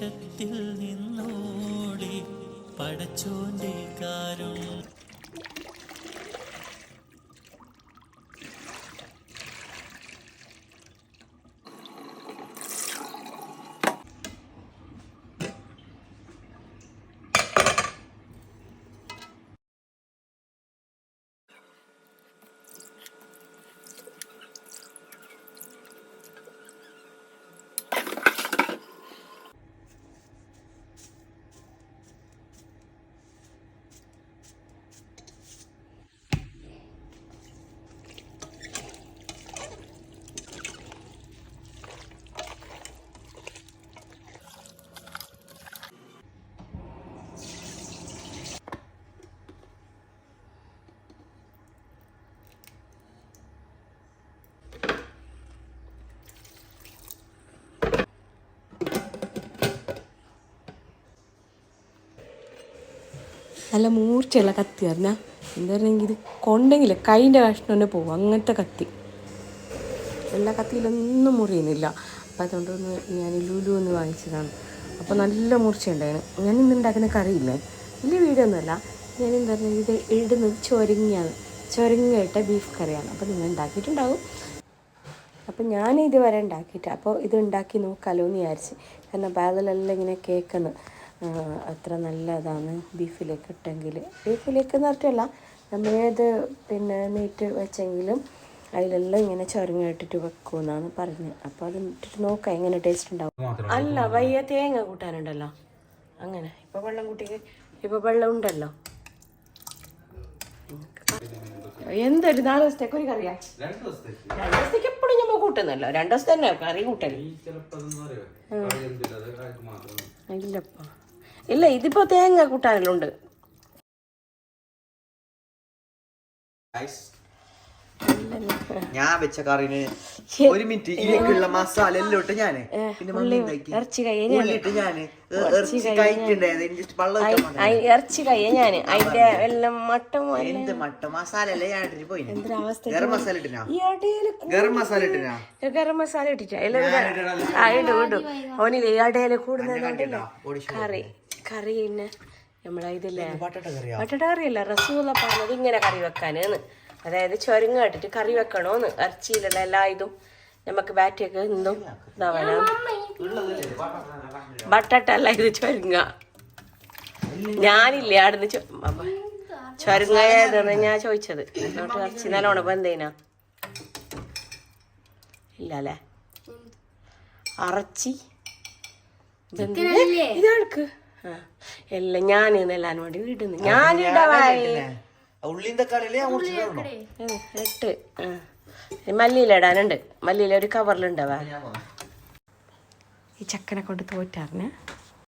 ദേശത്തിൽ നിന്നോടി പടച്ചോന്റെ കാരുണ്യം. നല്ല മൂർച്ചയുള്ള കത്തി പറഞ്ഞാൽ എന്താ പറഞ്ഞെങ്കിൽ ഇത് കൊണ്ടെങ്കിൽ കൈന്റെ കഷ്ണം തന്നെ പോകും. അങ്ങനത്തെ കത്തി. എല്ലാ കത്തിയിലൊന്നും മുറിയുന്നില്ല. അപ്പം അതുകൊണ്ട് ഒന്ന് ഞാൻ ലുലു ഒന്ന് വാങ്ങിച്ചതാണ്. അപ്പോൾ നല്ല മൂർച്ചയുണ്ടായിരുന്നു. ഞാൻ ഇന്ന് ഉണ്ടാക്കുന്ന കറിയില്ലേ വലിയ വീഡിയോ ഒന്നുമല്ല ഞാൻ എന്താ പറയുക ഇത് ഇടുന്നത് ചൊരങ്ങിയാണ്. ചൊരങ്ങിയിട്ട ബീഫ് കറിയാണ്. അപ്പോൾ നിങ്ങൾ ഉണ്ടാക്കിയിട്ടുണ്ടാവും. അപ്പം ഞാൻ ഇതുവരെ ഉണ്ടാക്കിയിട്ട് അപ്പോൾ ഇത് ഉണ്ടാക്കി നോക്കാമല്ലോ എന്ന് വിചാരിച്ച്. കാരണം ബാഗിലെല്ലാം ഇങ്ങനെ കേൾക്കുന്നു. അത്ര നല്ലതാണ് ബീഫിലേക്ക് ഇട്ടെങ്കിൽ. ബീഫിലേക്ക് എന്ന് പറഞ്ഞിട്ടല്ല നമ്മളേത് പിന്നെ നെയ്റ്റ് വെച്ചെങ്കിലും അതിലെല്ലാം ഇങ്ങനെ ചുരങ്ങ ഇട്ടിട്ട് വെക്കുമെന്നാണ് പറഞ്ഞത്. അപ്പോൾ അത് ഇട്ടിട്ട് നോക്കാം എങ്ങനെ ടേസ്റ്റ് ഉണ്ടാവും. അല്ല വയ്യ തേങ്ങ കൂട്ടാനുണ്ടല്ലോ. അങ്ങനെ ഇപ്പോൾ വെള്ളം കൂട്ടി ഇപ്പോൾ വെള്ളം ഉണ്ടല്ലോ. എന്തൊരു നാല് ദിവസത്തേക്ക് ഒരു കറിയാ? രണ്ട് ദിവസത്തേക്ക്. എപ്പോഴും ഞമ്മ കൂട്ടുന്നല്ലോ രണ്ട് ദിവസത്തന്നെ കറി കൂട്ടൽ. ഇല്ലപ്പാ. ഇല്ല ഇതിപ്പോ തേങ്ങ കൂട്ടാനുണ്ട്. ഞാൻ വെച്ച കറിന് ഒരു മിനിറ്റ് ഇതിലേക്കുള്ള മസാല എല്ലാം ഇട്ട് ഞാൻ. പിന്നെ മമ്മി ഉണ്ടാക്കി. ഇറച്ചി കൈ ഉള്ളിട്ട് ഞാൻ. ഇറച്ചി കഴിക്കണ്ടായത് എനിക്ക് വെള്ളം. ഇറച്ചി ഞാൻ അതിന്റെ എല്ലാം മട്ടം എന്ത് മട്ട മസാല അല്ലേ ഞാൻ ഇട്ടിട്ട് പോയി ഗരം മസാല ഇട്ടിനാ? ഗരം മസാല ഇട്ടിനാ? ഗരം മസാല ഇട്ടിട്ടാ. ഇടും ഇടും. ഓനില്ലേ ഇടയിലെ കൂടുതൽ കറി. കറി പിന്നെ നമ്മളെ ഇതില്ലേ? പട്ടട കറിയല്ല റസൂല പറഞ്ഞത് ഇങ്ങനെ കറി വെക്കാനെന്ന് അതായത് ചൊരങ്ങ ഇട്ടിട്ട് കറി വെക്കണോന്ന്. ഇറച്ചിയിലുള്ള എല്ലാ ഇതും നമുക്ക് ബാറ്റിയൊക്കെ എന്തും ഇതാവാനാ ബട്ടട്ടല്ല ഇത് ചൊരങ്ങ. ഞാനില്ലേ അവിടുന്ന് ഏതാണ് ചൊരങ്ങ ഏതെന്ന് ഞാൻ ചോദിച്ചത്. ഇറച്ചി നല്ലോണം ബന്ധേനാ ഇല്ല അല്ലേ അറച്ചി ഇതാൾക്ക്? എല്ലാം ഞാൻ എല്ലാം വേണ്ടി ഇടുന്നു ഞാൻ എട്ട് ആ. മല്ലിയില ഇടാനുണ്ട്. മല്ലിയില ഒരു കവറിലുണ്ടാവാ ഈ ചക്കനെ കൊണ്ട് തോറ്റാറിന്